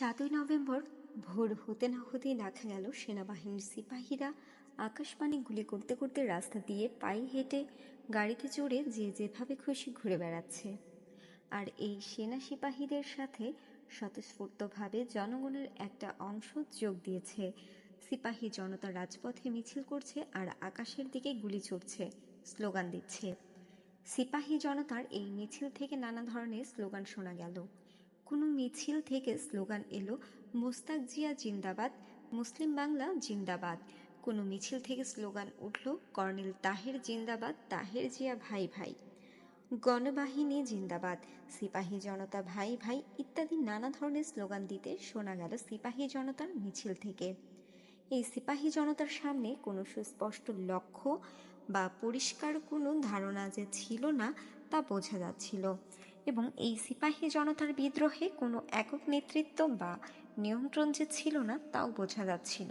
সাতই নভেম্বর ভোর হতে না হতেই দেখা গেল সেনাবাহিনীর সিপাহীরা আকাশবাণী গুলি করতে করতে রাস্তা দিয়ে পায়ে হেঁটে গাড়িতে চড়ে যে যেভাবে খুশি ঘুরে বেড়াচ্ছে। আর এই সেনা সিপাহীদের সাথে স্বতঃস্ফূর্তভাবে জনগণের একটা অংশ যোগ দিয়েছে। সিপাহী জনতা রাজপথে মিছিল করছে আর আকাশের দিকে গুলি ছুটছে, স্লোগান দিচ্ছে। সিপাহী জনতার এই মিছিল থেকে নানা ধরনের স্লোগান শোনা গেল। কোনো মিছিল থেকে স্লোগান এলো, মোস্তাক জিয়া জিন্দাবাদ, মুসলিম বাংলা জিন্দাবাদ। কোনো মিছিল থেকে স্লোগান উঠল, কর্নেল তাহের জিন্দাবাদ, তাহের জিয়া ভাই ভাই। গণবাহিনী জিন্দাবাদ, সিপাহী জনতা ভাই ভাই ইত্যাদি নানা ধরনের স্লোগান দিতে শোনা গেল সিপাহী জনতার মিছিল থেকে। এই সিপাহী জনতার সামনে কোনো সুস্পষ্ট লক্ষ্য বা পরিষ্কার কোনো ধারণা যে ছিল না তা বোঝা যাচ্ছিল। এবং এই সিপাহী জনতার বিদ্রোহে কোনো একক নেতৃত্ব বা নিয়ন্ত্রণ যে ছিল না, তাও বোঝা যাচ্ছিল।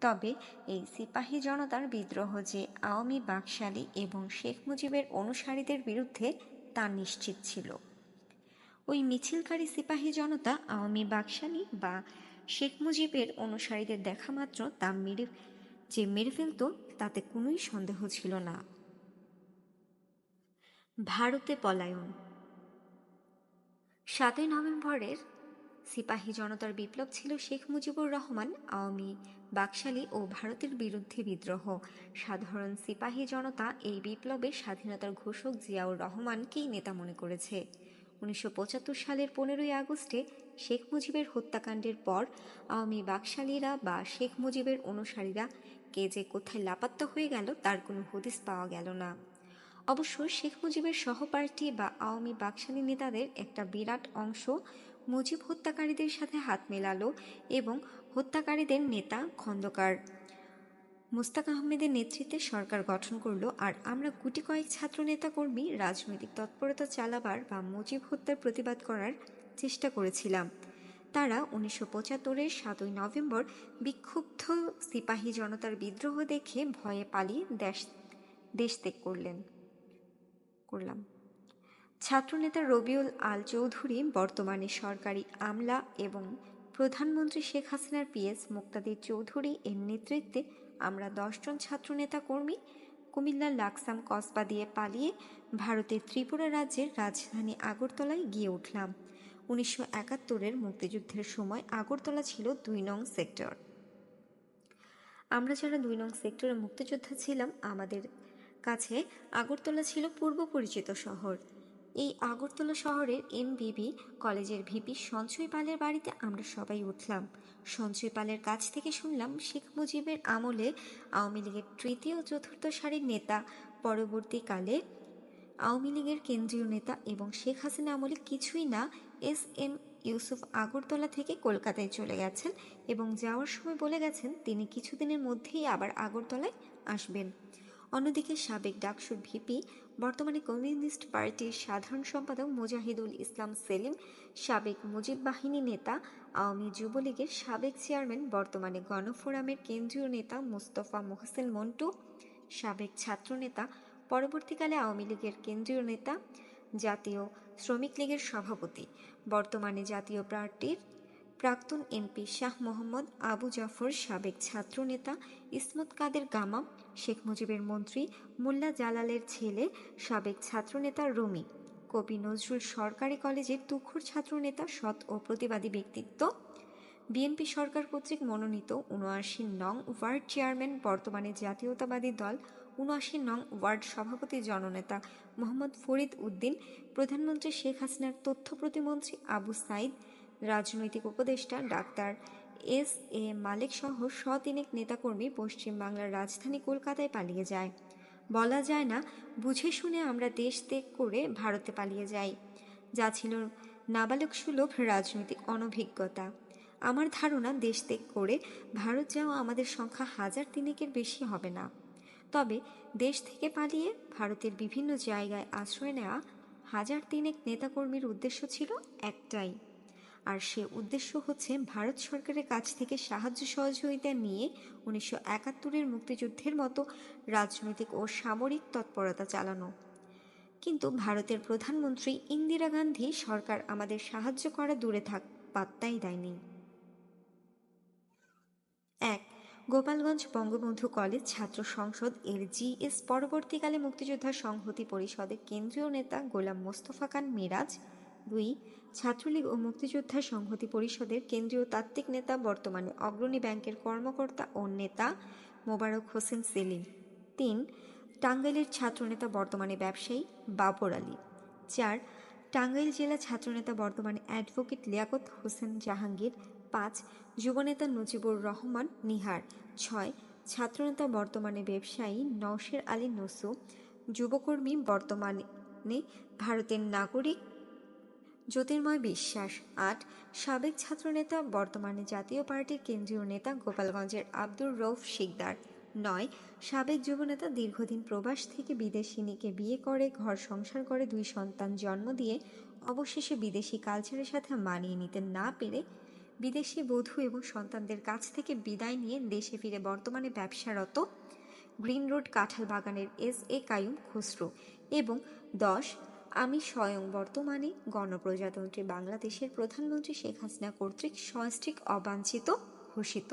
তবে এই সিপাহী জনতার বিদ্রোহ যে আওয়ামী বাকশালী এবং শেখ মুজিবের অনুসারীদের বিরুদ্ধে, তা নিশ্চিত ছিল। ওই মিছিলকারী সিপাহী জনতা আওয়ামী বাকশালী বা শেখ মুজিবের অনুসারীদের দেখা মাত্র তা মেরে, যে মেরে ফেলত, তাতে কোনোই সন্দেহ ছিল না। ভারতে পলায়ন সাতই নভেম্বরের সিপাহী জনতার বিপ্লব ছিল শেখ মুজিবুর রহমান, আওয়ামী, বাকশালী ও ভারতের বিরুদ্ধে বিদ্রোহ। সাধারণ সিপাহী জনতা এই বিপ্লবের স্বাধীনতার ঘোষক জিয়াউর রহমানকেই নেতা মনে করেছে। উনিশশো পঁচাত্তর সালের পনেরোই আগস্টে শেখ মুজিবের হত্যাকাণ্ডের পর আওয়ামী বাকশালীরা বা শেখ মুজিবের অনুসারীরা কে যে কোথায় লাপাত্তা হয়ে গেল তার কোনো হদিস পাওয়া গেল না। অবশ্য শেখ মুজিবের সহপার্টি বা আওয়ামী বাকশালী নেতাদের একটা বিরাট অংশ মুজিব হত্যাকারীদের সাথে হাত মেলালো এবং হত্যাকারীদের নেতা খন্দকার। মুস্তাক আহমেদের নেতৃত্বে সরকার গঠন করল আর আমরা গুটি কয়েক ছাত্র নেতা কর্মী রাজনৈতিক তৎপরতা চালাবার বা মুজিব হত্যার প্রতিবাদ করার চেষ্টা করেছিলাম। তারা উনিশশো পঁচাত্তরের সাতই নভেম্বর বিক্ষুব্ধ সিপাহী জনতার বিদ্রোহ দেখে ভয়ে পালিয়ে দেশ দেশ ত্যাগ করলেন। করলাম। ছাত্রনেতা রবিউল আল চৌধুরী, বর্তমানে সরকারি আমলা এবং প্রধানমন্ত্রী শেখ হাসিনার পিএস মুক্তাদির চৌধুরী এর নেতৃত্বে আমরা দশজন ছাত্রনেতা কর্মী কুমিল্লার লাকসাম কসবা দিয়ে পালিয়ে ভারতের ত্রিপুরা রাজ্যের রাজধানী আগরতলায় গিয়ে উঠলাম। উনিশশো একাত্তরের মুক্তিযুদ্ধের সময় আগরতলা ছিল দুই নং সেক্টর। আমরা যারা দুই নং সেক্টরে মুক্তিযোদ্ধা ছিলাম, আমাদের কাছে আগরতলা ছিল পূর্ব পরিচিত শহর। এই আগরতলা শহরের এমবিবি কলেজের ভিপি সঞ্চয় পালের বাড়িতে আমরা সবাই উঠলাম। সঞ্চয় পালের কাছ থেকে শুনলাম শেখ মুজিবের আমলে আওয়ামী লীগের তৃতীয় চতুর্থ সারির নেতা, পরবর্তীকালে আওয়ামী লীগের কেন্দ্রীয় নেতা এবং শেখ হাসিনা আমলে কিছুই না, এস এম ইউসুফ আগরতলা থেকে কলকাতায় চলে গেছেন এবং যাওয়ার সময় বলে গেছেন তিনি কিছুদিনের মধ্যেই আবার আগরতলায় আসবেন। অন্যদিকে সাবেক ডাকসুর ভিপি, বর্তমানে কমিউনিস্ট পার্টির সাধারণ সম্পাদক মুজাহিদুল ইসলাম সেলিম, সাবেক মুজিব বাহিনী নেতা আওয়ামী যুবলীগের সাবেক চেয়ারম্যান, বর্তমানে গণফোরামের কেন্দ্রীয় নেতা মুস্তফা মোহসেন মন্টু, সাবেক ছাত্রনেতা পরবর্তীকালে আওয়ামী লীগের কেন্দ্রীয় নেতা, জাতীয় শ্রমিক লীগের সভাপতি। বর্তমানে জাতীয় পার্টির প্রাক্তন এমপি শাহ মোহাম্মদ আবু জাফর সাবেক ছাত্রনেতা ইসমত কাদের গামা শেখ মুজিবের মন্ত্রী মোল্লা জালালের ছেলে সাবেক ছাত্রনেতা রুমি, কবি নজরুল সরকারি কলেজের তুখুর ছাত্রনেতা সৎ ও প্রতিবাদী ব্যক্তিত্ব, বিএনপি সরকার কর্তৃক মনোনীত উনআশি নং ওয়ার্ড চেয়ারম্যান, বর্তমানে জাতীয়তাবাদী দল উনআশি নং ওয়ার্ড সভাপতি জননেতা মোহাম্মদ ফরিদ উদ্দিন, প্রধানমন্ত্রী শেখ হাসিনার তথ্য প্রতিমন্ত্রী আবু সাইদ রাজনৈতিক উপদেষ্টা ডাক্তার এস এ মালিক সহ শতিনেক নেতাকর্মী পশ্চিমবাংলার রাজধানী কলকাতায় পালিয়ে যায়। বলা যায় না, বুঝে শুনে আমরা দেশ ত্যাগ করে ভারতে পালিয়ে যাই। যা ছিল নাবালক সুলভ রাজনৈতিক অনভিজ্ঞতা। আমার ধারণা, দেশ ত্যাগ করে ভারত যাওয়া আমাদের সংখ্যা হাজার তিনেকের বেশি হবে না। তবে দেশ থেকে পালিয়ে ভারতের বিভিন্ন জায়গায় আশ্রয় নেওয়া হাজার তিনেক নেতাকর্মীর উদ্দেশ্য ছিল একটাই। আর সে উদ্দেশ্য হচ্ছে ভারত সরকারের কাছ থেকে সাহায্য সহযোগিতা নিয়ে উনিশশো একাত্তরের মুক্তিযুদ্ধের মতো রাজনৈতিক ও সামরিক তৎপরতা চালানো। কিন্তু ভারতের প্রধানমন্ত্রী ইন্দিরা গান্ধী সরকার আমাদের সাহায্য করা দূরে থাক পাত্তাই দেয়নি। এক, গোপালগঞ্জ বঙ্গবন্ধু কলেজ ছাত্র সংসদ এর জিএস পরবর্তীকালে মুক্তিযোদ্ধা সংহতি পরিষদের কেন্দ্রীয় নেতা গোলাম মোস্তফা খান মিরাজ। দুই ছাত্রলীগ ও মুক্তিযোদ্ধা সংহতি পরিষদের কেন্দ্রীয় তাত্ত্বিক নেতা বর্তমানে অগ্রণী ব্যাংকের কর্মকর্তা ও নেতা মোবারক হোসেন সেলিম। তিন, টাঙ্গাইলের ছাত্রনেতা বর্তমানে ব্যবসায়ী বাবর আলী। চার, টাঙ্গাইল জেলা ছাত্রনেতা বর্তমানে অ্যাডভোকেট লিয়াকত হোসেন জাহাঙ্গীর। পাঁচ, যুবনেতা নজিবুর রহমান নিহার। ছয়, ছাত্রনেতা বর্তমানে ব্যবসায়ী নওশের আলী নসু। যুবকর্মী বর্তমানে ভারতের নাগরিক জ্যোতির্ময় বিশ্বাস। আট, সাবেক ছাত্রনেতা, বর্তমানে জাতীয় পার্টির কেন্দ্রীয় নেতা গোপালগঞ্জের আব্দুর রৌফ শিকদার। নয়, সাবেক যুবনেতা দীর্ঘদিন প্রবাস থেকে বিদেশিনীকে বিয়ে করে, ঘর সংসার করে, দুই সন্তান জন্ম দিয়ে অবশেষে বিদেশি কালচারের সাথে মানিয়ে নিতে না পেরে বিদেশি বধূ এবং সন্তানদের কাছ থেকে বিদায় নিয়ে দেশে ফিরে বর্তমানে ব্যবসারত গ্রিন রোড কাঁঠাল বাগানের এস এ কায়ুম খুসরো। এবং দশ আমি স্বয়ং বর্তমানে গণপ্রজাতন্ত্রী বাংলাদেশের প্রধানমন্ত্রী শেখ হাসিনা কর্তৃক সস্ত্রিক অবাঞ্ছিত ঘোষিত।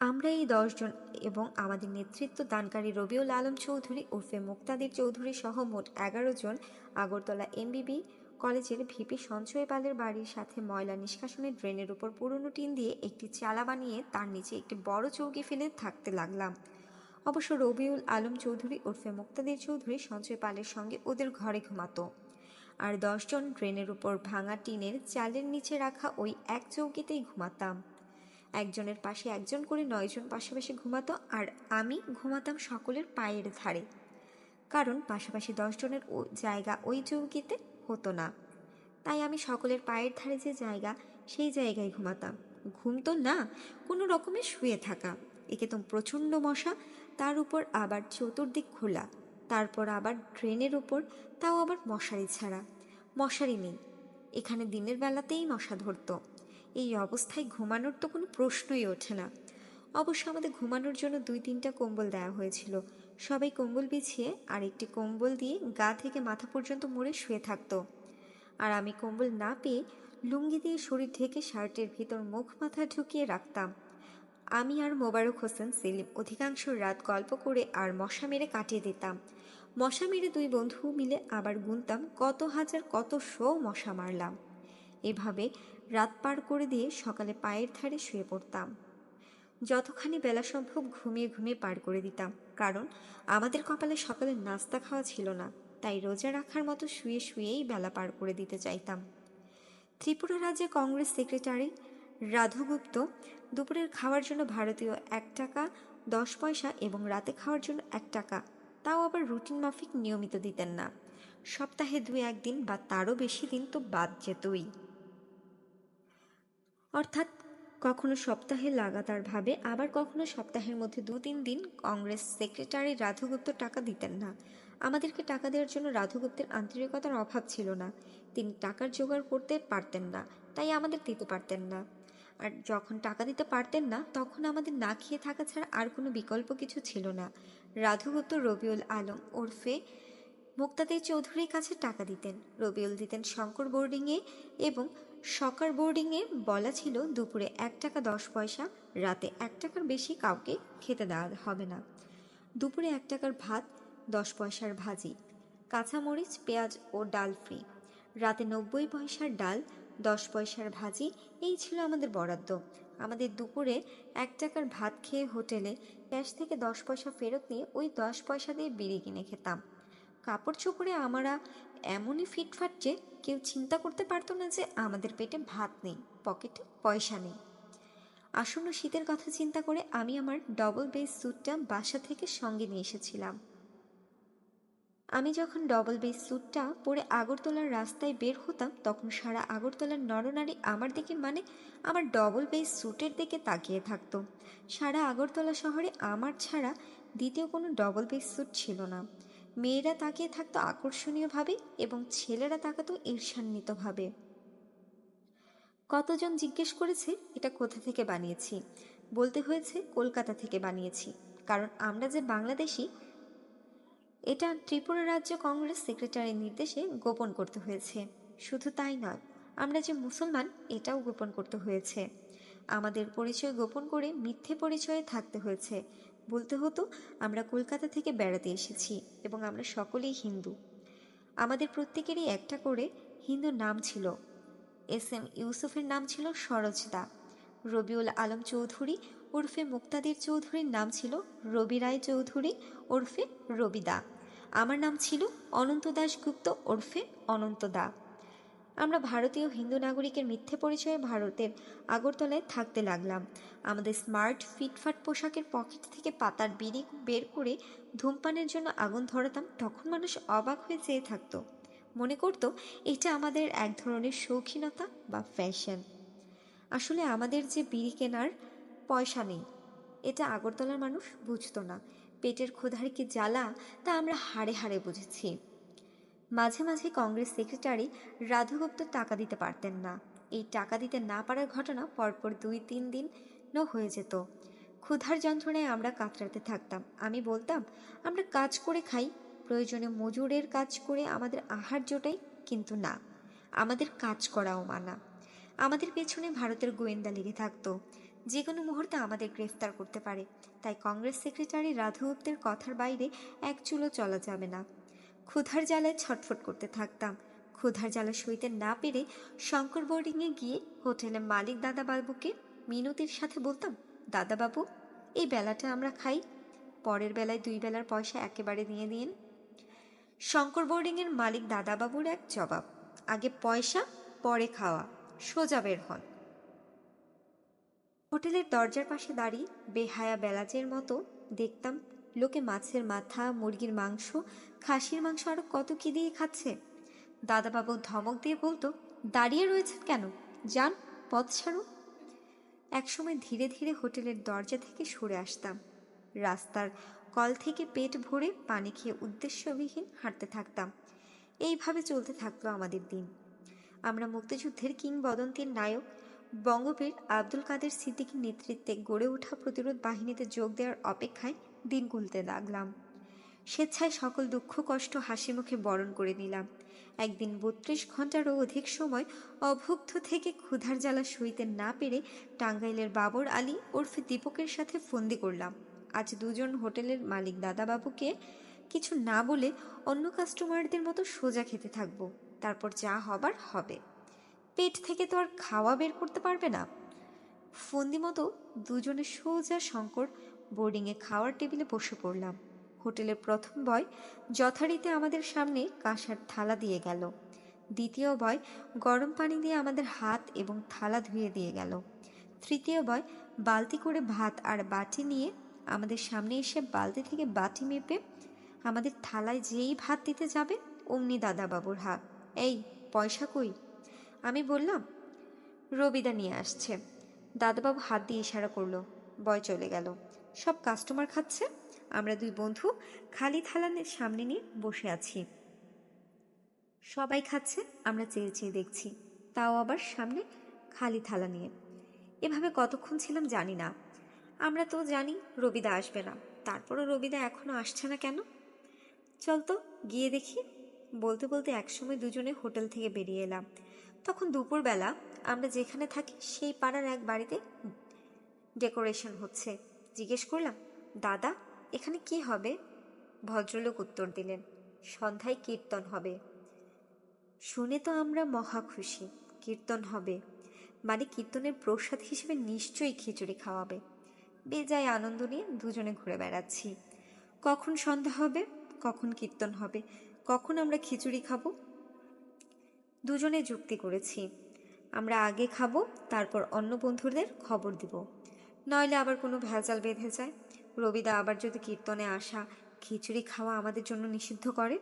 আমরা এই দশজন এবং আমাদের নেতৃত্ব দানকারী রবিউল আলম চৌধুরী, ওরফে মুক্তাদির চৌধুরী সহ মোট এগারো জন আগরতলা এমবিবি কলেজের ভিপি সঞ্চয় পালের বাড়ির সাথে ময়লা নিষ্কাশনের ড্রেনের উপর পুরনো টিন দিয়ে একটি চালা বানিয়ে তার নিচে একটি বড় চৌকি ফেলে থাকতে লাগলাম। অবশ্য রবিউল আলম চৌধুরী ওরফে মুক্তাদির চৌধুরী সঞ্চয় পালের সঙ্গে ওদের ঘরে ঘুমাতো। আর দশজন ড্রেনের উপর ভাঙা টিনের চালের নিচে রাখা ওই এক চৌকিতেই ঘুমাতাম। একজনের পাশে একজন করে নয়জন পাশাপাশি ঘুমাতো আর আমি ঘুমাতাম সকলের পায়ের ধারে। কারণ পাশাপাশি দশজনের ও জায়গা ওই চৌকিতে হতো না। তাই আমি সকলের পায়ের ধারে যে জায়গা, সেই জায়গায় ঘুমাতাম। ঘুম তো না, কোনো রকমে শুয়ে থাকা। একে তো প্রচণ্ড মশা তার উপর আবার চতুর্দিক খোলা, তারপর আবার ড্রেনের উপর, তাও আবার মশারি ছাড়া। মশারি নেই। এখানে দিনের বেলাতেই মশা ধরতো। এই অবস্থায় ঘুমানোর তো কোনো প্রশ্নই ওঠে না। অবশ্য আমাদের ঘুমানোর জন্য দুই তিনটা কম্বল দেওয়া হয়েছিল। সবাই কম্বল বিছিয়ে আর একটি কম্বল দিয়ে গা থেকে মাথা পর্যন্ত মুড়ে শুয়ে থাকতো। আর আমি কম্বল না পেয়ে লুঙ্গি দিয়ে শরীর ঢেকে শার্টের ভিতর মুখ মাথা ঢুকিয়ে রাখতাম। আমি আর মোবারক হোসেন সেলিম অধিকাংশ রাত গল্প করে আর মশা মেরে কাটিয়ে দিতাম। মশা মেরে দুই বন্ধু মিলে আবার গুনতাম কত হাজার কত শো মশা মারলাম। এভাবে রাত পার করে দিয়ে সকালে পায়ের ধারে শুয়ে পড়তাম। যতখানি বেলা সম্ভব ঘুমিয়ে ঘুমিয়ে পার করে দিতাম, কারণ আমাদের কপালে সকালে নাস্তা খাওয়া ছিল না, তাই রোজা রাখার মতো শুয়ে শুয়েই বেলা পার করে দিতে চাইতাম। ত্রিপুরা রাজ্যে কংগ্রেস সেক্রেটারি রাধুগুপ্ত দুপুরের খাওয়ার জন্য ভারতীয় এক টাকা, দশ পয়সা এবং রাতে খাওয়ার জন্য এক টাকা। তাও আবার রুটিন মাফিক নিয়মিত দিতেন না। সপ্তাহে দু একদিন বা তারও বেশি দিন তো বাদ যেতই। অর্থাৎ কখনো সপ্তাহে লাগাতারভাবে আবার কখনো সপ্তাহের মধ্যে দু তিন দিন কংগ্রেস সেক্রেটারি রাধুগুপ্ত টাকা দিতেন না। আমাদেরকে টাকা দেওয়ার জন্য রাধুগুপ্তের আন্তরিকতার অভাব ছিল না। তিনি টাকার জোগাড় করতে পারতেন না, তাই আমাদের দিতে পারতেন না। আর যখন টাকা দিতে পারতেন না, তখন আমাদের না খেয়ে থাকা ছাড়া আর কোনো বিকল্প কিছু ছিল না। রাধুগুপ্ত, রবিউল আলম, ওরফে মুক্তাদের চৌধুরীর কাছে টাকা দিতেন। রবিউল দিতেন শঙ্কর বোর্ডিংয়ে এবং সকার বোর্ডিংয়ে বলা ছিল, দুপুরে এক টাকা দশ পয়সা, রাতে এক টাকার বেশি কাউকে খেতে দেওয়া হবে না। দুপুরে এক টাকার ভাত, দশ পয়সার ভাজি, কাঁচামরিচ, পেঁয়াজ ও ডাল ফ্রি রাতে নব্বই পয়সার ডাল দশ পয়সার ভাজি, এই ছিল আমাদের বরাদ্দ। আমাদের দুপুরে এক টাকার ভাত খেয়ে হোটেলে ক্যাশ থেকে দশ পয়সা ফেরত নিয়ে ওই দশ পয়সা দিয়ে বিড়ি কিনে খেতাম। কাপড় চোপড়ে আমরা এমনই ফিটফাট যে কেউ চিন্তা করতে পারতো না যে আমাদের পেটে ভাত নেই, পকেটে পয়সা নেই। আসন্ন শীতের কথা চিন্তা করে আমি আমার ডবল বেস স্যুটটা বাসা থেকে সঙ্গে নিয়ে এসেছিলাম। আমি যখন ডবল বেস স্যুটটা পরে আগরতলার রাস্তায় বের হতাম, তখন সারা আগরতলার নরনারী আমার দিকে মানে আমার ডবল বেস স্যুটের দিকে তাকিয়ে থাকতো। সারা আগরতলা শহরে আমার ছাড়া দ্বিতীয় কোনো ডবল বেস স্যুট ছিল না। মেয়েরা তাকিয়ে থাকতো আকর্ষণীয়ভাবে এবং ছেলেরা তাকাতো ঈর্ষান্বিতভাবে। কতজন জিজ্ঞেস করেছে, এটা কোথা থেকে বানিয়েছি? বলতে হয়েছে, কলকাতা থেকে বানিয়েছি। কারণ আমরা যে বাংলাদেশি এটা ত্রিপুরা রাজ্য কংগ্রেস সেক্রেটারির নির্দেশে গোপন করতে হয়েছে। শুধু তাই নয়, আমরা যে মুসলমান, এটাও গোপন করতে হয়েছে। আমাদের পরিচয় গোপন করে মিথ্যে পরিচয়ে থাকতে হয়েছে। বলতে হতো, আমরা কলকাতা থেকে বেড়াতে এসেছি এবং আমরা সকলেই হিন্দু। আমাদের প্রত্যেকেরই একটা করে হিন্দু নাম ছিল। এস এম ইউসুফের নাম ছিল সরোজদা। রবিউল আলম চৌধুরী ওরফে মুক্তাদির চৌধুরীর নাম ছিল রবি রায় চৌধুরী, ওরফে রবিদা আমার নাম ছিল অনন্ত দাশগুপ্ত ওরফে অনন্ত দা। আমরা ভারতীয় হিন্দু নাগরিকের মিথ্যে পরিচয়ে ভারতের আগরতলায় থাকতে লাগলাম। আমাদের স্মার্ট, ফিটফাট পোশাকের পকেট থেকে পাতার বিড়ি বের করে ধূমপানের জন্য আগুন ধরাতাম, তখন মানুষ অবাক হয়ে চেয়ে থাকতো। মনে করতো, এটা আমাদের এক ধরনের শৌখিনতা বা ফ্যাশন। আসলে আমাদের যে বিড়ি কেনার পয়সা নেই। এটা আগরতলার মানুষ বুঝতো না। পেটের ক্ষুধার কি জ্বালা, তা আমরা হাড়ে হাড়ে বুঝেছি। মাঝে মাঝে কংগ্রেস সেক্রেটারি রাধুগুপ্ত টাকা দিতে পারতেন না। এই টাকা দিতে না পারার ঘটনা পরপর দুই, তিন দিন হয়ে যেত। ক্ষুধার যন্ত্রণায় আমরা কাতরাতে থাকতাম। আমি বলতাম, আমরা কাজ করে খাই। প্রয়োজনে মজুরের কাজ করে আমাদের আহার জোটাই কিন্তু না। আমাদের কাজ করাও মানা। আমাদের পেছনে ভারতের গোয়েন্দা লেগে থাকতো। যে কোনো মুহূর্তে আমাদের গ্রেফতার করতে পারে। তাই কংগ্রেস সেক্রেটারি রাধুগুপ্তের কথার বাইরে এক চুলো চলা যাবে না। ক্ষুধার জ্বালায় ছটফট করতে থাকতাম। ক্ষুধার জ্বালা সইতে না পেরে শঙ্কর বোর্ডিংয়ে গিয়ে হোটেলের মালিক দাদাবাবুকে মিনতির সাথে বলতাম দাদাবাবু এই বেলাটা আমরা খাই। পরের বেলায় দুই বেলার পয়সা একেবারে নিয়ে দিন শঙ্কর বোর্ডিংয়ের মালিক দাদাবাবুর এক জবাব, আগে পয়সা, পরে খাওয়া। সোজা বের হন। হোটেলের দরজার পাশে দাঁড়িয়ে বেহায়া বেলাচের মতো দেখতাম লোকে মাছের মাথা, মুরগির মাংস, খাসির মাংস আরও কত কী দিয়ে খাচ্ছে। দাদাবাবু ধমক দিয়ে বলতো, দাঁড়িয়ে রয়েছেন কেন? যান, পথ ছাড়ুন। একসময় ধীরে ধীরে হোটেলের দরজা থেকে সরে আসতাম। রাস্তার কল থেকে পেট ভরে পানি খেয়ে উদ্দেশ্যবিহীন হাঁটতে থাকতাম। এইভাবে চলতে থাকল আমাদের দিন। আমরা মুক্তিযুদ্ধের কিংবদন্তির নায়ক বঙ্গবীর আব্দুল কাদের সিদ্দিকীর নেতৃত্বে গড়ে ওঠা প্রতিরোধ বাহিনীতে যোগ দেওয়ার অপেক্ষায় দিন গুলতে লাগলাম। স্বেচ্ছায় সকল দুঃখ, কষ্ট, হাসি মুখে বরণ করে নিলাম। একদিন বত্রিশ ঘন্টারও অধিক সময় অভুক্ত থেকে ক্ষুধার জ্বালা সইতে না পেরে টাঙ্গাইলের বাবর আলী ওরফে দীপকের সাথে ফন্দি করলাম। আজ দুজন হোটেলের মালিক দাদাবাবুকে কিছু না বলে অন্য কাস্টমারদের মতো সোজা খেতে থাকব। তারপর যা হবার হবে। পেট থেকে তো আর খাওয়া বের করতে পারবে না। ফন্দি মতো দুজনে সোজা শঙ্কর বোর্ডিংয়ে খাওয়ার টেবিলে বসে পড়লাম। হোটেলের প্রথম বয় যথারীতি আমাদের সামনে কাঁসার থালা দিয়ে গেল। দ্বিতীয় বয় গরম পানি দিয়ে আমাদের হাত এবং থালা ধুয়ে দিয়ে গেল। তৃতীয় বয় বালতি করে ভাত আর বাটি নিয়ে আমাদের সামনে এসে বালতি থেকে বাটি মেপে আমাদের থালায় যেই ভাত দিতে যাবে, অমনি দাদাবাবুর হাত। এই, পয়সা কই? আমি বললাম, রবিদা নিয়ে আসছে। দাদাবাবু হাত দিয়ে ইশারা করল। বয় চলে গেল। সব কাস্টমার খাচ্ছে? আমরা দুই বন্ধু খালি থালানের সামনে নিয়ে বসে আছি। সবাই খাচ্ছে, আমরা চেয়ে চেয়ে দেখছি। তাও আবার সামনে খালি থালা নিয়ে। এভাবে কতক্ষণ ছিলাম জানি না। আমরা তো জানি রবিদা আসবে না। তারপরও রবিদা এখনও আসছে না কেন? চল তো গিয়ে দেখি বলতে বলতে একসময় দুজনে হোটেল থেকে বেরিয়ে এলাম। তখন দুপুরবেলা আমরা যেখানে থাকি সেই পাড়ার এক বাড়িতে ডেকোরেশন হচ্ছে। জিজ্ঞেস করলাম, দাদা, এখানে কি হবে? ভদ্রলোক উত্তর দিলেন, সন্ধ্যায় কীর্তন হবে। শুনে তো আমরা মহা খুশি, কীর্তন হবে। মানে কীর্তনের প্রসাদ হিসেবে নিশ্চয়ই খিচুড়ি খাওয়াবে। বেজায় আনন্দ নিয়ে দুজনে ঘুরে বেড়াচ্ছি। কখন সন্ধ্যা হবে, কখন কীর্তন হবে কখন আমরা খিচুড়ি খাব? দুজনে যুক্তি করেছি। আমরা আগে খাব, তারপর অন্য বন্ধুদের খবর দিব। নইলে আবার কোনো ভেজাল বেঁধে যায়। রবিদা আবার যদি কীর্তনে আসা, খিচুড়ি খাওয়া আমাদের জন্য নিষিদ্ধ করে।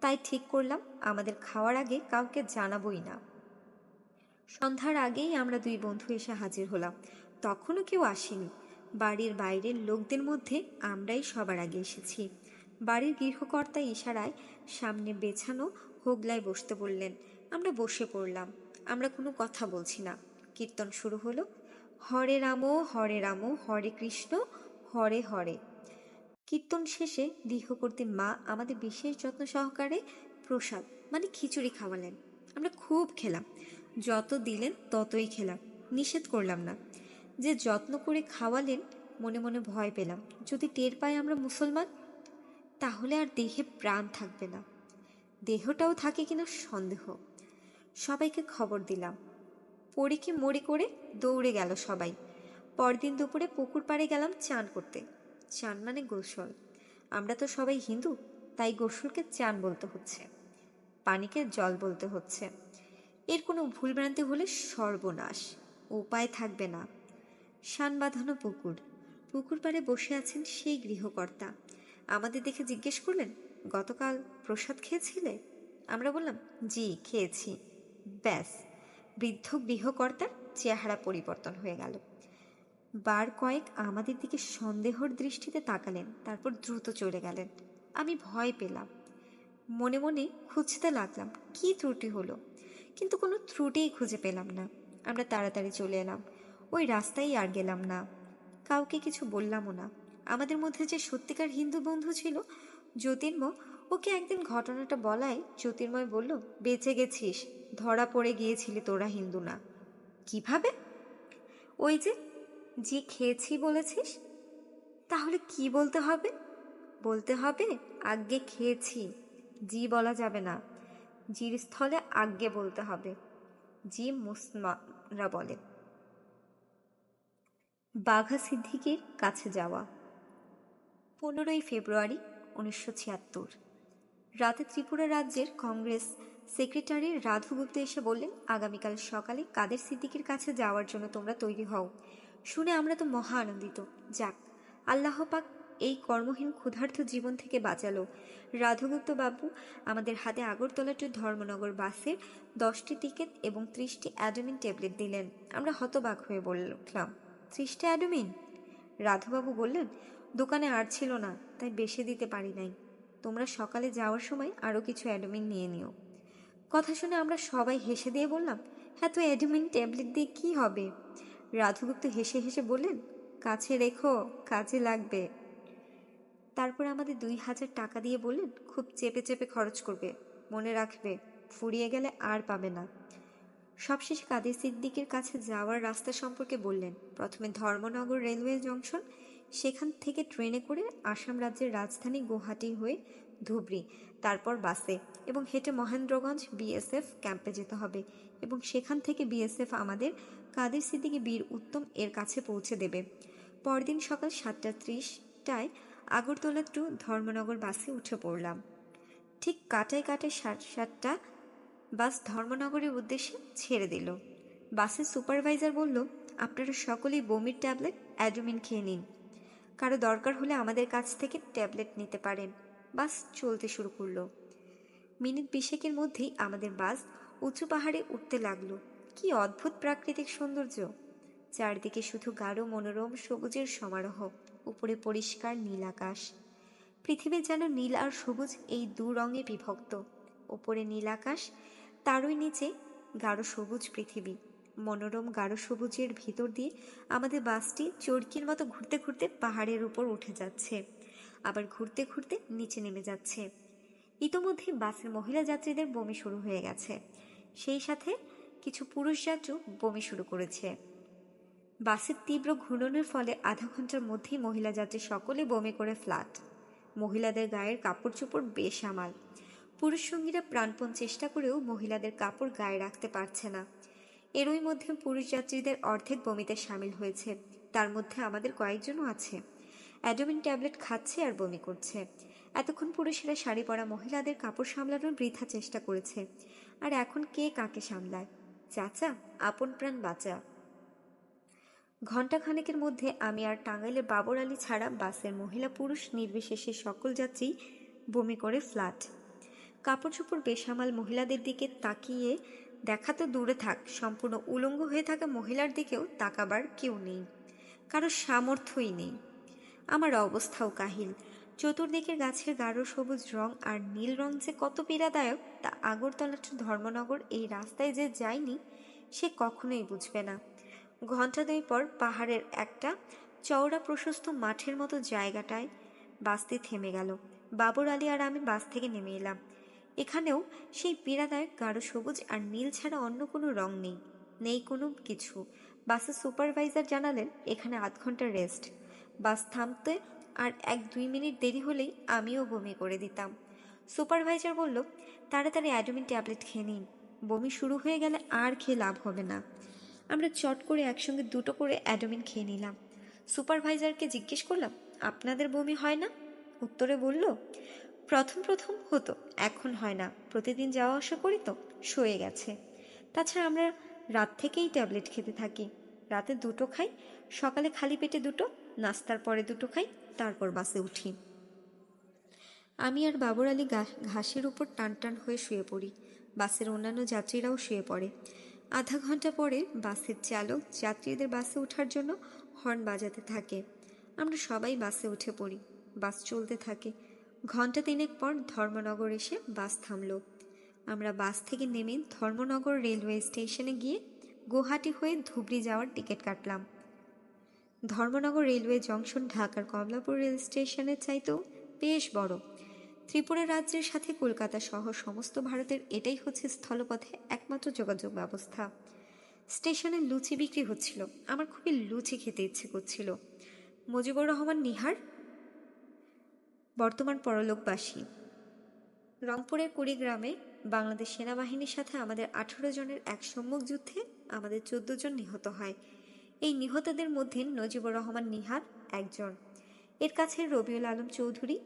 তাই ঠিক করলাম, আমাদের খাওয়ার আগে কাউকে জানাবই না। সন্ধ্যার আগেই আমরা দুই বন্ধু এসে হাজির হলাম। তখনও কেউ আসেনি। বাড়ির বাইরের লোকদের মধ্যে আমরাই সবার আগে এসেছি। বাড়ির গৃহকর্তা ইশারায় সামনে বেছানো হোগলায় বসতে বললেন, আমরা বসে পড়লাম, আমরা কোনো কথা বলছি না। কীর্তন শুরু হলো, হরে রাম হরে রাম, হরে কৃষ্ণ, হরে হরে। কীর্তন শেষে গৃহকর্তী মা আমাদের বিশেষ যত্ন সহকারে প্রসাদ মানে খিচুড়ি খাওয়ালেন। আমরা খুব খেলাম, যত দিলেন ততই খেলাম, নিষেধ করলাম না। যে যত্ন করে খাওয়ালেন, মনে মনে ভয় পেলাম। যদি টের পাই আমরা মুসলমান তাহলে আর দেহে প্রাণ থাকবে না। দেহটাও থাকে কিনা সন্দেহ। সবাইকে খবর দিলাম। পরীকে মরি করে দৌড়ে গেল সবাই। পরদিন দুপুরে পুকুর পাড়ে গেলাম চান করতে। চান মানে গোসল। আমরা তো সবাই হিন্দু, তাই গোসলকে চান বলতে হচ্ছে। পানিকে জল বলতে হচ্ছে। এর কোনো ভুলভ্রান্তি হলে সর্বনাশ। উপায় থাকবে না। শান বাঁধানো পুকুর। পুকুর পাড়ে বসে আছেন সেই গৃহকর্তা। আমাদের দেখে জিজ্ঞেস করলেন, গতকাল প্রসাদ খেয়েছিলে? আমরা বললাম, জি, খেয়েছি। ব্যাস, বৃদ্ধ গৃহকর্তার চেহারা পরিবর্তন হয়ে গেল। বার কয়েক আমাদের দিকে সন্দেহর দৃষ্টিতে তাকালেন, তারপর দ্রুত চলে গেলেন। আমি ভয় পেলাম। মনে মনে খুঁজতে লাগলাম, কি ত্রুটি হলো? কিন্তু কোনো ত্রুটিই খুঁজে পেলাম না। আমরা তাড়াতাড়ি চলে এলাম। ওই রাস্তায় আর গেলাম না। কাউকে কিছু বললামও না। আমাদের মধ্যে যে সত্যিকার হিন্দু বন্ধু ছিল, জ্যোতির্ম, ওকে একদিন ঘটনাটা বলায় জ্যোতির্ময় বলল, বেঁচে গেছিস, ধরা পড়ে গিয়েছিলি তোরা হিন্দু না কীভাবে? ওই যে জি খেয়েছি বলেছিস? তাহলে কি বলতে হবে? বলতে হবে, আজ্ঞে খেয়েছি, জি বলা যাবে না। জির স্থলে আজ্ঞে বলতে হবে, জি মুসলমানরা বলে। বাঘা সিদ্দিকের কাছে যাওয়া। পনেরোই ফেব্রুয়ারি উনিশশো ছিয়াত্তর। রাতে ত্রিপুরা রাজ্যের কংগ্রেস সেক্রেটারি রাধু গুপ্ত এসে বললেন, আগামীকাল সকালে কাদের সিদ্দিকের কাছে যাওয়ার জন্য তোমরা তৈরি হও। শুনে আমরা তো মহা আনন্দিত। যাক, আল্লাহ পাক এই কর্মহীন ক্ষুধার্ত জীবন থেকে বাঁচালো। রাধুগুপ্ত বাবু, আমাদের হাতে আগরতলা টু ধর্মনগর বাসের দশটি টিকিট এবং ত্রিশটি অ্যাডমিন ট্যাবলেট দিলেন। আমরা হতবাক হয়ে বললাম, ত্রিশটি অ্যাডোমিন? রাধুবাবু বললেন দোকানে আর ছিল না, তাই বেশি দিতে পারি নাই। তোমরা সকালে যাওয়ার সময় আরও কিছু অ্যাডমিন নিয়ে নিও। কথা শুনে আমরা সবাই হেসে দিয়ে বললাম হ্যাঁ তো অ্যাডমিন ট্যাবলেট দিয়ে কী হবে? রাধুগুপ্ত হেসে হেসে বললেন, কাছে রেখো, কাজে লাগবে। তারপর আমাদের দুই হাজার টাকা দিয়ে বললেন, খুব চেপে চেপে খরচ করবে, মনে রাখবে, ফুরিয়ে গেলে আর পাবে না। সবশেষে কাদের সিদ্দিকের কাছে যাওয়ার রাস্তা সম্পর্কে বললেন, প্রথমে ধর্মনগর রেলওয়ে জংশন সেখান থেকে ট্রেনে করে আসাম রাজ্যের রাজধানী গুয়াহাটি হয়ে ধুবড়ি, তারপর বাসে এবং হেঁটে মহেন্দ্রগঞ্জ বিএসএফ ক্যাম্পে যেতে হবে এবং সেখান থেকে বিএসএফ আমাদের কাদের সিদ্দিকি বীর উত্তম এর কাছে পৌঁছে দেবে। পরদিন সকাল সাতটা ত্রিশটায় আগরতলা টু ধর্মনগর বাসে উঠে পড়লাম। ঠিক কাটায় কাটায় সাত সাতটা বাস ধর্মনগরের উদ্দেশ্যে ছেড়ে দিল। বাসের সুপারভাইজার বলল, আপনারা সকলেই বমির ট্যাবলেট, অ্যাডোমিন খেয়ে নিন। কারও দরকার হলে আমাদের কাছ থেকে ট্যাবলেট নিতে পারেন। বাস চলতে শুরু করল। মিনিট বিশেকের মধ্যেই আমাদের বাস উঁচু পাহাড়ে উঠতে লাগল। কি অদ্ভুত প্রাকৃতিক সৌন্দর্য! চারদিকে শুধু গাঢ়, মনোরম, সবুজের সমারোহ, উপরে পরিষ্কার নীল আকাশ। পৃথিবী যেন নীল আর সবুজ এই দু রঙে বিভক্ত। ওপরে নীল আকাশ, তারই নিচে গাঢ় সবুজ পৃথিবী। মনোরম গাঢ় সবুজের ভিতর দিয়ে আমাদের বাসটি চরকির মতো ঘুরতে ঘুরতে পাহাড়ের উপর উঠে যাচ্ছে। আবার ঘুরতে ঘুরতে নিচে নেমে যাচ্ছে। ইতোমধ্যে বাসের মহিলা যাত্রীদের বমি শুরু হয়ে গেছে। সেই সাথে কিছু পুরুষ যাত্রী বমি শুরু করেছে। বাসের তীব্র ঘূর্ণনের ফলে আধা ঘণ্টার মধ্যেই মহিলা যাত্রী সকলে বমি করে ফ্ল্যাট মহিলাদের গায়ের কাপড় চোপড় বেসামাল পুরুষ সঙ্গীরা প্রাণপণ চেষ্টা করেও মহিলাদের কাপড় গায়ে রাখতে পারছে না। এরই মধ্যে পুরুষ যাত্রীদের অর্ধেক বমিতে সামিল হয়েছে। তার মধ্যে আমাদের কয়েকজনও আছে। অ্যাডোমিন ট্যাবলেট খাচ্ছে আর বমি করছে। এতক্ষণ পুরুষেরা শাড়ি পরা মহিলাদের কাপড় সামলানোর বৃথা চেষ্টা করেছে। আর এখন কে কাকে সামলায়? চাচা, আপন প্রাণ বাঁচা। ঘণ্টাখানেকের মধ্যে আমি আর টাঙ্গাইলের বাবর আলী ছাড়া বাসের মহিলা পুরুষ নির্বিশেষে সকল যাত্রী বমি করে ফ্ল্যাট। কাপড় চোপড় বেসামাল মহিলাদের দিকে তাকিয়ে দেখা তো দূরে থাক, সম্পূর্ণ উলঙ্গ হয়ে থাকা মহিলার দিকেও তাকাবার কেউ নেই কারও সামর্থ্যই নেই। আমার অবস্থাও কাহিল, চতুর্দিকের গাছের গাঢ় সবুজ রং আর নীল রং যে কত পীড়াদায়ক, তা আগরতলা টু ধর্মনগর এই রাস্তায় যে যায়নি, সে কখনোই বুঝবে না। ঘণ্টা দুই পর পাহাড়ের একটা চওড়া প্রশস্ত মাঠের মতো জায়গাটায় বাসটি থেমে গেল। বাবর আলী আর আমি বাস থেকে নেমে এলাম। এখানেও সেই পীড়াদার গাঢ় সবুজ আর নীল ছাড়া অন্য কোনো রং নেই নেই কোনো কিছু। বাসের সুপারভাইজার জানালেন, এখানে আধ ঘণ্টা রেস্ট। বাস থামতে আর এক দুই মিনিট দেরি হলেই আমিও বমি করে দিতাম। সুপারভাইজার বলল, তাড়াতাড়ি অ্যাডোমিন ট্যাবলেট খেয়ে নিন। বমি শুরু হয়ে গেলে আর খেয়ে লাভ হবে না। আমরা চট করে একসঙ্গে দুটো করে অ্যাডোমিন খেয়ে নিলাম। সুপারভাইজারকে জিজ্ঞেস করলাম, আপনাদের বমি হয় না? উত্তরে বলল প্রথম প্রথম হতো, এখন হয় না। প্রতিদিন যাওয়া আসা করি তো, শুয়ে গেছে। তাছাড়া আমরা রাত থেকেই ট্যাবলেট খেতে থাকি। রাতে দুটো খাই, সকালে খালি পেটে দুটো, নাস্তার পরে দুটো খাই, তারপর বাসে উঠি। আমি আর বাবর আলী ঘাসের উপর টান টান হয়ে শুয়ে পড়ি। বাসের অন্যান্য যাত্রীরাও শুয়ে পড়ে। আধা ঘণ্টা পরে বাসের চালক যাত্রীদের বাসে ওঠার জন্য হর্ন বাজাতে থাকে। আমরা সবাই বাসে উঠে পড়ি। বাস চলতে থাকে। ঘণ্টা তিনেক পর ধর্মনগর এসে বাস থামলো। আমরা বাস থেকে নেমে ধর্মনগর রেলওয়ে স্টেশনে গিয়ে গুয়াহাটি হয়ে ধুবড়ি যাওয়ার টিকিট কাটলাম। ধর্মনগর রেলওয়ে জংশন ঢাকার কমলাপুর রেল স্টেশনের চাইতেও বেশ বড়। ত্রিপুরা রাজ্যের সাথে কলকাতা সহ সমস্ত ভারতের এটাই হচ্ছে স্থলপথে একমাত্র যোগাযোগ ব্যবস্থা। স্টেশনে লুচি বিক্রি হচ্ছিল। আমার খুবই লুচি খেতে ইচ্ছে করছিল। মুজিবুর রহমান, নিহার বর্তমান পরলোকবাসী। রংপুরের কুড়িগ্রামে বাংলাদেশ সেনাবাহিনীর সাথে আমাদের আঠারো জনের এক সম্মুখ যুদ্ধে আমাদের চোদ্দ জন নিহত হয়। এই নিহতদের মধ্যে নজিবুর রহমান নিহার একজন। এর কাছে রবিউল আলম চৌধুরী।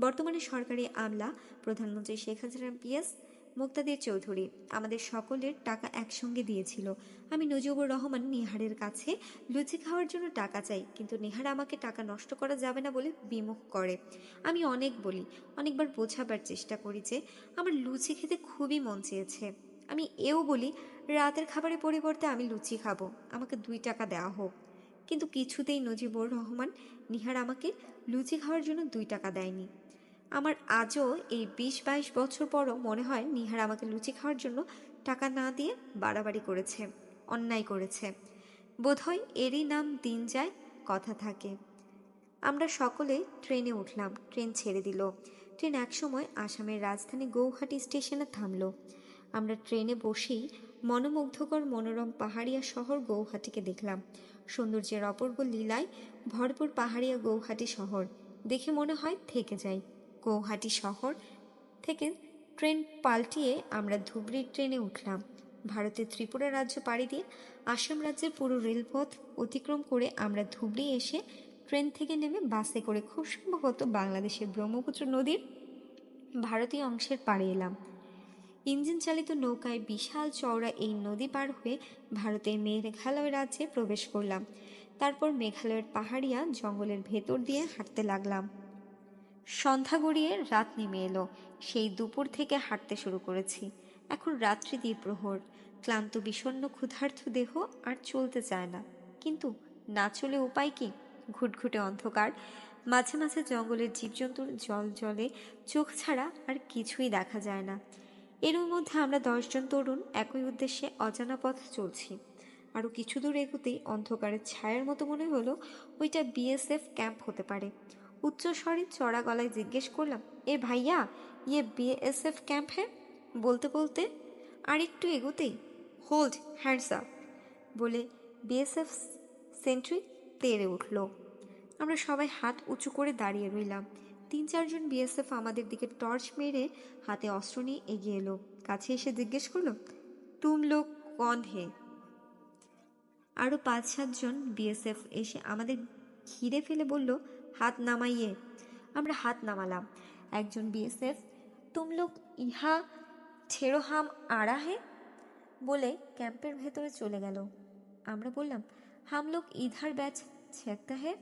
বর্তমানে সরকারি আমলা প্রধানমন্ত্রী শেখ হাসিনা পিএস মুক্তাদির চৌধুরী আমাদের সকলের টাকা একসঙ্গে দিয়েছিল। আমি নজিবুর রহমান নিহারের কাছে লুচি খাওয়ার জন্য টাকা চাই, কিন্তু নেহার আমাকে টাকা নষ্ট করা যাবে না বলে বিমুখ করে। আমি অনেক বলি, অনেকবার বোঝাবার চেষ্টা করি যে আমার লুচি খেতে খুবই মন চেয়েছে। আমি এও বলি, রাতের খাবারের পরিবর্তে আমি লুচি খাব, আমাকে দুই টাকা দেওয়া হোক। কিন্তু কিছুতেই নজিবুর রহমান নিহার আমাকে লুচি খাওয়ার জন্য দুই টাকা দেয়নি। আমার আজও এই বিশ বাইশ বছর পরও মনে হয় নিহার আমাকে লুচি খাওয়ার জন্য টাকা না দিয়ে বাড়াবাড়ি করেছে, অন্যায় করেছে। বোধহয় এরই নাম দিন যায়, কথা থাকে। আমরা সকলে ট্রেনে উঠলাম, ট্রেন ছেড়ে দিল। ট্রেন একসময় আসামের রাজধানী গৌহাটি স্টেশনে থামল। আমরা ট্রেনে বসেই মনোমুগ্ধকর মনোরম পাহাড়িয়া শহর গৌহাটিকে দেখলাম। সৌন্দর্যের অপূর্ব লীলায় ভরপুর পাহাড়িয়া গৌহাটি শহর, দেখে মনে হয় থেকে যাই গৌহাটি শহর থেকে ট্রেন পাল্টিয়ে আমরা ধুবড়ির ট্রেনে উঠলাম। ভারতের ত্রিপুরা রাজ্য পাড়ি দিয়ে আসাম রাজ্যের পুরো রেলপথ অতিক্রম করে আমরা ধুবড়ি এসে ট্রেন থেকে নেমে বাসে করে খুব সম্ভবত বাংলাদেশের ব্রহ্মপুত্র নদীর ভারতীয় অংশের পাড়ে এলাম। ইঞ্জিন চালিত নৌকায় বিশাল চওড়া এই নদী পার হয়ে ভারতের মেঘালয় রাজ্যে প্রবেশ করলাম। তারপর মেঘালয়ের পাহাড়িয়া জঙ্গলের ভেতর দিয়ে হাঁটতে লাগলাম। সন্ধ্যা গড়িয়ে রাত নেমে এলো। সেই দুপুর থেকে হাঁটতে শুরু করেছি। এখন রাত্রি দ্বীপ্রহর ক্লান্ত বিষণ্ন ক্ষুধার্থ দেহ আর চলতে চায় না। কিন্তু না চলে উপায় কি? ঘুটঘুটে অন্ধকার। মাঝে মাঝে জঙ্গলের জীবজন্তুর জল জলে চোখ ছাড়া আর কিছুই দেখা যায় না। এর মধ্যে আমরা দশজন তরুণ একই উদ্দেশ্যে অজানা পথ চলছি। আরও কিছু দূর এগোতেই অন্ধকারের ছায়ার মতো মনে হলো ওইটা বিএসএফ ক্যাম্প হতে পারে। উচ্চস্বরে চড়া গলায় জিজ্ঞেস করলাম, এ ভাইয়া ইয়ে বিএসএফ ক্যাম্প হ্যাঁ? বলতে বলতে আর একটু এগোতেই। Hold, hands up. বলে বিএসএফ সেন্ট্রি তেড়ে উঠল। আমরা সবাই হাত উঁচু করে দাঁড়িয়ে রইলাম। তিন চারজন বিএসএফ আমাদের দিকে টর্চ মেরে হাতে অস্ত্র নিয়ে এগিয়ে এলো। কাছে এসে জিজ্ঞেস করল, তুম লোক কন হে? আরও পাঁচ সাতজন বিএসএফ এসে আমাদের ঘিরে ফেলে বলল হাত নামাইয়ে আমরা হাত নামালাম। একজন বিএসএফ তুম লোক ইহা ছেড়ো হাম আড়া হে? বলে ক্যাম্পের ভেতরে চলে গেল। আমরা বললাম, হাম লোক ইধার ব্যাচ ছেঁকতে হে?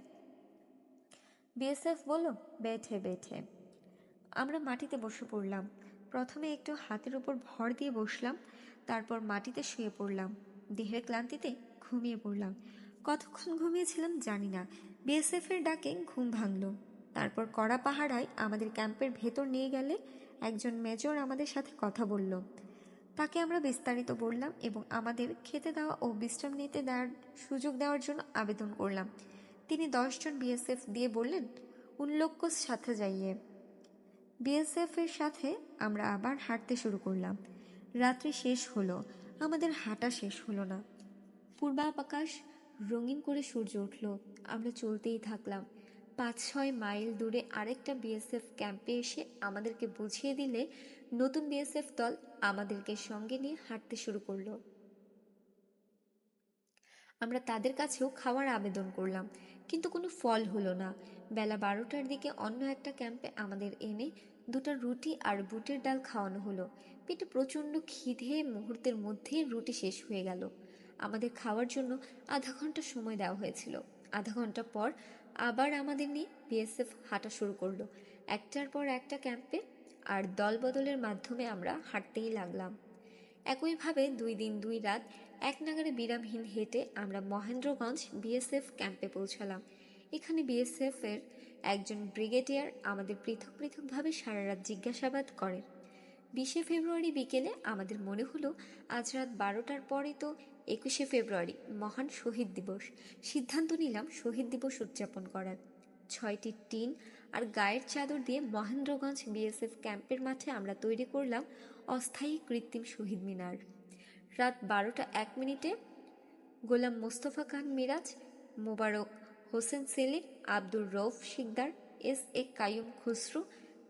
বিএসএফ বলল, বেঠে বেঠে। আমরা মাটিতে বসে পড়লাম। প্রথমে একটু হাতের উপর ভর দিয়ে বসলাম, তারপর মাটিতে শুয়ে পড়লাম। দেহের ক্লান্তিতে ঘুমিয়ে পড়লাম। কতক্ষণ ঘুমিয়েছিলাম জানি না। বিএসএফের ডাকে ঘুম ভাঙল। তারপর কড়া পাহাড়ায় আমাদের ক্যাম্পের ভেতর নিয়ে গেলে একজন মেজর আমাদের সাথে কথা বলল। তাকে আমরা বিস্তারিত বললাম এবং আমাদের খেতে দেওয়া ও বিশ্রাম নিতে দেওয়ার সুযোগ দেওয়ার জন্য আবেদন করলাম। তিনি দশজন বিএসএফ দিয়ে বললেন উন সাথে যাইয়ে। বিএসএফ এর সাথে আমরা আবার হাঁটতে শুরু করলাম। রাত্রি শেষ হলো, আমাদের হাঁটা শেষ হলো না। পূর্বাকাশ রঙিন করে সূর্য উঠল। আমরা চলতেই থাকলাম। পাঁচ ছয় মাইল দূরে আরেকটা বিএসএফ ক্যাম্পে এসে আমাদেরকে বুঝিয়ে দিলে নতুন বিএসএফ দল আমাদেরকে সঙ্গে নিয়ে হাঁটতে শুরু করল। আমরা তাদের কাছেও খাওয়ার আবেদন করলাম, কিন্তু কোনো ফল হলো না। বেলা বারোটার দিকে অন্য একটা ক্যাম্পে আমাদের এনে দুটো রুটি আর বুটের ডাল খাওয়ানো হলো। পেটে প্রচণ্ড খিদে মুহূর্তের মধ্যেই রুটি শেষ হয়ে গেল। আমাদের খাওয়ার জন্য আধা ঘণ্টা সময় দেওয়া হয়েছিল। আধা ঘণ্টা পর আবার আমাদের নিয়ে বিএসএফ হাঁটা শুরু করল। একটার পর একটা ক্যাম্পে আর দল বদলের মাধ্যমে আমরা হাঁটতেই লাগলাম। একইভাবে দুই দিন দুই রাত এক নাগারে বিরামহীন হেঁটে আমরা মহেন্দ্রগঞ্জ বিএসএফ ক্যাম্পে পৌঁছালাম। এখানে বিএসএফ এর একজন ব্রিগেডিয়ার আমাদের পৃথক পৃথকভাবে সারা রাত জিজ্ঞাসাবাদ করেন বিশে ফেব্রুয়ারি বিকেলে আমাদের মনে হলো, আজ রাত বারোটার পরে তো একুশে ফেব্রুয়ারি, মহান শহীদ দিবস। সিদ্ধান্ত নিলাম শহীদ দিবস উদযাপন করার। ছয়টি টিন আর গায়ের চাদর দিয়ে মহেন্দ্রগঞ্জ বিএসএফ ক্যাম্পের মাঠে আমরা তৈরি করলাম অস্থায়ী কৃত্রিম শহীদ মিনার। রাত বারোটা এক মিনিটে গোলাম মোস্তফা খান মিরাজ, মোবারক হোসেন সেলিম, আব্দুর রৌফ শিকদার, এস এ কায়ুম খুসরু,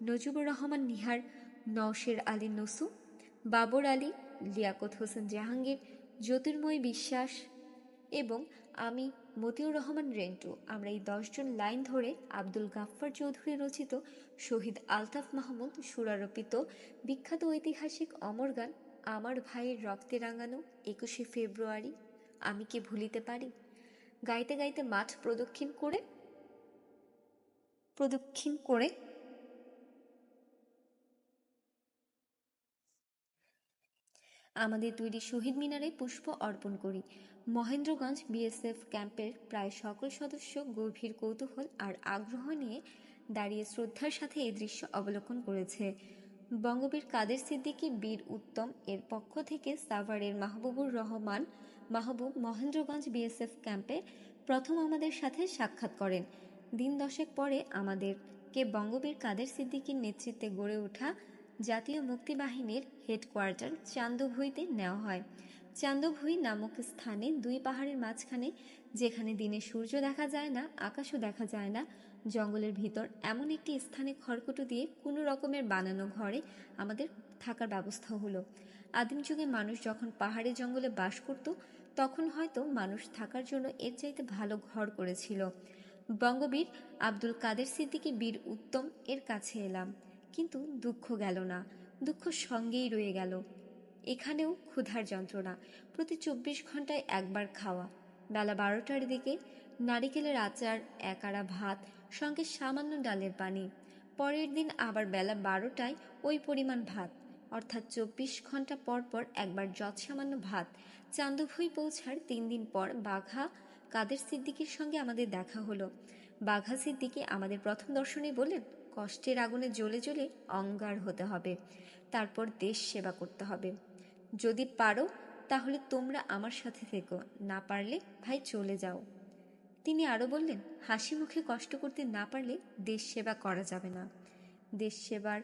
নজিবুর রহমান নিহার, নওশের আলী নসু, বাবর আলী, লিয়াকত হোসেন জাহাঙ্গীর জ্যোতির্ময় বিশ্বাস এবং আমি মতিউর রহমান রেন্টু। আমরা এই দশজন লাইন ধরে আব্দুল গাফফার চৌধুরী রচিত শহীদ আলতাফ মাহমুদ সুরারোপিত বিখ্যাত ঐতিহাসিক অমর গান আমার ভাইয়ের রক্তে রাঙানো একুশে ফেব্রুয়ারি, আমি কি ভুলিতে পারি? গাইতে গাইতে মাঠ প্রদক্ষিণ করে প্রদক্ষিণ করে আমাদের তৈরি শহীদ মিনারে পুষ্প অর্পণ করি। মহেন্দ্রগঞ্জ বিএসএফ ক্যাম্পের প্রায় সকল সদস্য গভীর কৌতূহল আর আগ্রহ নিয়ে দাঁড়িয়ে শ্রদ্ধার সাথে এই দৃশ্য অবলোকন করেছে। বঙ্গবীর কাদের সিদ্দিকী বীর উত্তম এর পক্ষ থেকে সাভারের মাহবুবুর রহমান মাহবুব মহেন্দ্রগঞ্জ বিএসএফ ক্যাম্পে প্রথম আমাদের সাথে সাক্ষাৎ করেন। দিন দশেক পরে আমাদেরকে বঙ্গবীর কাদের সিদ্দিকীর নেতৃত্বে গড়ে ওঠা জাতীয় মুক্তিবাহিনীর হেডকোয়ার্টার চান্দভুইতে নেওয়া হয়। চান্দভুই নামক স্থানে দুই পাহাড়ের মাঝখানে, যেখানে দিনে সূর্য দেখা যায় না, আকাশও দেখা যায় না, জঙ্গলের ভিতর এমন একটি স্থানে খড়কুটো দিয়ে কোনো রকমের বানানো ঘরে আমাদের থাকার ব্যবস্থা হলো। আদিম যুগে মানুষ যখন পাহাড়ে জঙ্গলে বাস করত, তখন হয়তো মানুষ থাকার জন্য এর চাইতে ভালো ঘর করেছিল। বঙ্গবীর আব্দুল কাদের সিদ্দিকী বীর উত্তম এর কাছে এলাম। কিন্তু দুঃখ গেল না, দুঃখ সঙ্গেই রয়ে গেল। এখানেও ক্ষুধার যন্ত্রণা, প্রতি চব্বিশ ঘন্টায় একবার খাওয়া। বেলা বারোটার দিকে নারিকেলের আচার একারা ভাত, সঙ্গে সামান্য ডালের পানি। পরের দিন আবার বেলা বারোটায় ওই পরিমাণ ভাত, অর্থাৎ চব্বিশ ঘণ্টা পর পর একবার যৎসামান্য ভাত। চান্দভুই পৌঁছার তিন দিন পর বাঘা কাদের সিদ্দিকির সঙ্গে আমাদের দেখা হলো। বাঘা সিদ্দিকি আমাদের প্রথম দর্শনে বলেন কষ্টের আগুনে জ্বলে জ্বলে অঙ্গার হতে হবে। তারপর দেশ সেবা করতে হবে। যদি পারো, তাহলে তোমরা আমার সাথে থেকো। না পারলে, ভাই, চলে যাও। তিনি আরও বললেন, হাসি মুখে কষ্ট করতে না পারলে দেশ সেবা করা যাবে না। দেশ সেবার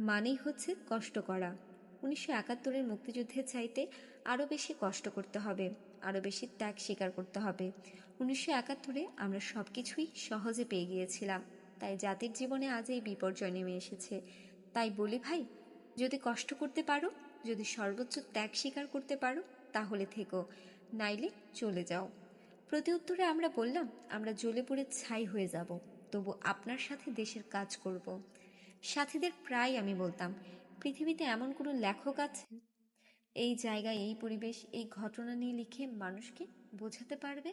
মানেই হচ্ছে কষ্ট করা। উনিশশো একাত্তরের মুক্তিযুদ্ধের চাইতে আরও বেশি কষ্ট করতে হবে আরও বেশি ত্যাগ স্বীকার করতে হবে। উনিশশো একাত্তরে আমরা সব কিছুই সহজে পেয়ে গিয়েছিলাম। তাই জাতির জীবনে আজ এই বিপর্যয় নেমে এসেছে। তাই বলি ভাই, যদি কষ্ট করতে পারো, যদি সর্বোচ্চ ত্যাগ স্বীকার করতে পারো, তাহলে থেকো, নাইলে চলে যাও। প্রতি উত্তরে আমরা বললাম, আমরা জ্বলে পড়ে ছাই হয়ে যাব, তবু আপনার সাথে দেশের কাজ করব। সাথীদের প্রায় আমি বলতাম, পৃথিবীতে এমন কোনো লেখক আছে এই জায়গায়, এই পরিবেশ, এই ঘটনা নিয়ে লিখে মানুষকে বোঝাতে পারবে?